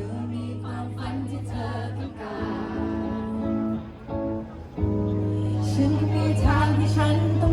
ธอมีความฝันที่เธอต้การ ฉันมีทางที่ฉันต้อง